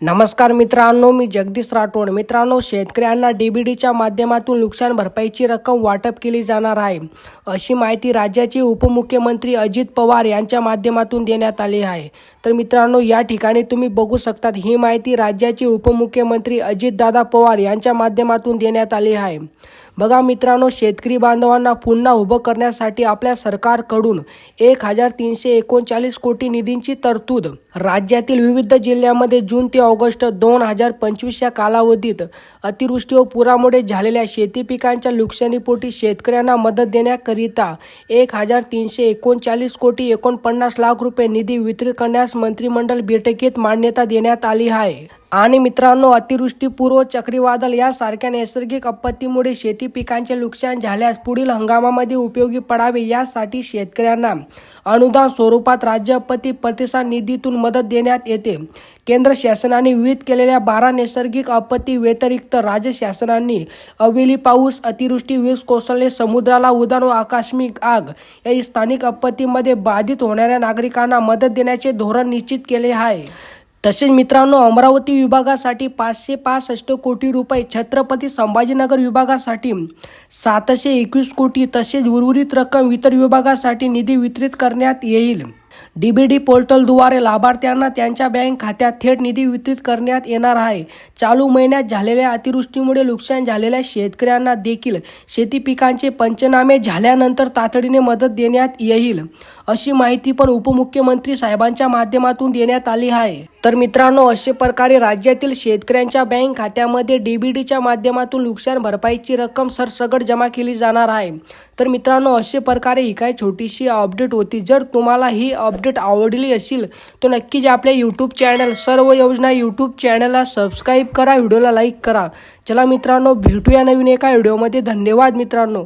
नमस्कार मित्रांनो मी जगदीश राठोड. मित्रांनो शेतकऱ्यांना डीबीडीच्या माध्यमातून नुकसान भरपाईची रक्कम वाटप केली जाणार आहे अशी माहिती राज्याचे उपमुख्यमंत्री अजित पवार यांच्या माध्यमातून देण्यात आली आहे. तर मित्रांनो या ठिकाणी तुम्ही बघू शकतात ही माहिती राज्याचे उपमुख्यमंत्री अजितदादा पवार यांच्या माध्यमातून देण्यात आली आहे. बघा मित्रांनो शेतकरी बांधवांना पुन्हा उभं करण्यासाठी आपल्या सरकारकडून एक हजार तीनशे एकोणचाळीस कोटी निधींची तरतूद. राज्यातील विविध जिल्ह्यामध्ये जून ते ऑगस्ट दोन हजार पंचवीस या कालावधीत अतिवृष्टी व पुरामुळे झालेल्या शेती पिकांच्या नुकसानीपोटी शेतकऱ्यांना मदत देण्याकरिता एक हजार तीनशे एकोणचाळीस कोटी एकोणपन्नास लाख रुपये निधी वितरित करण्यास मंत्रिमंडळ बैठकीत मान्यता देण्यात आली आहे. आणि मित्रांनो अतिवृष्टीपूर्व चक्रीवादळ यासारख्या नैसर्गिक आपत्तीमुळे शेती पिकांचे नुकसान झाल्यास पुढील हंगामामध्ये उपयोगी पडावे यासाठी शेतकऱ्यांना अनुदान स्वरूपात राज्य आपत्ती प्रतिसाद निधीतून मदत देण्यात येते. केंद्र शासनाने विविध केलेल्या बारा नैसर्गिक आपत्ती व्यतिरिक्त राज्य शासनांनी अवेली पाऊस अतिवृष्टी वीज कोसळणे समुद्राला उदान व आकस्मिक आग या स्थानिक आपत्तीमध्ये बाधित होणाऱ्या नागरिकांना मदत देण्याचे धोरण निश्चित केले आहे. तसेच मित्रांनो अमरावती विभागासाठी पाचशे पासष्ट कोटी रुपये छत्रपती संभाजीनगर विभागासाठी सातशे एकवीस कोटी तसेच उर्वरित रक्कम इतर विभागासाठी निधी वितरित करण्यात येईल. डीबीडी पोर्टलद्वारे लाभार्थ्यांना त्यांच्या बँक खात्यात थेट निधी वितरित करण्यात येणार आहे. चालू महिन्यात झालेल्या अतिवृष्टीमुळे नुकसान झालेल्या शेतकऱ्यांना देखील शेती पिकांचे पंचनामे झाल्यानंतर तातडीने मदत देण्यात येईल अशी माहिती पण उपमुख्यमंत्री साहेबांच्या माध्यमातून देण्यात आली आहे. तर मित्रांनो अशा प्रकारे राज्यातील शेतकऱ्यांच्या बँक खात्यामध्ये डीबीडीच्या माध्यमातून नुकसान भरपाईची रक्कम सरसगट जमा केली जाणार आहे. तर मित्रांनो अशा प्रकारे ही काय छोटीशी अपडेट होती. जर तुम्हाला ही अपडेट आवडली असेल तर नक्कीच आपल्या यूट्यूब चॅनल सर्व योजना यूट्यूब चॅनलला सबस्क्राईब करा व्हिडिओला लाईक करा. चला मित्रांनो भेटूया नवीन एका व्हिडिओमध्ये धन्यवाद मित्रांनो.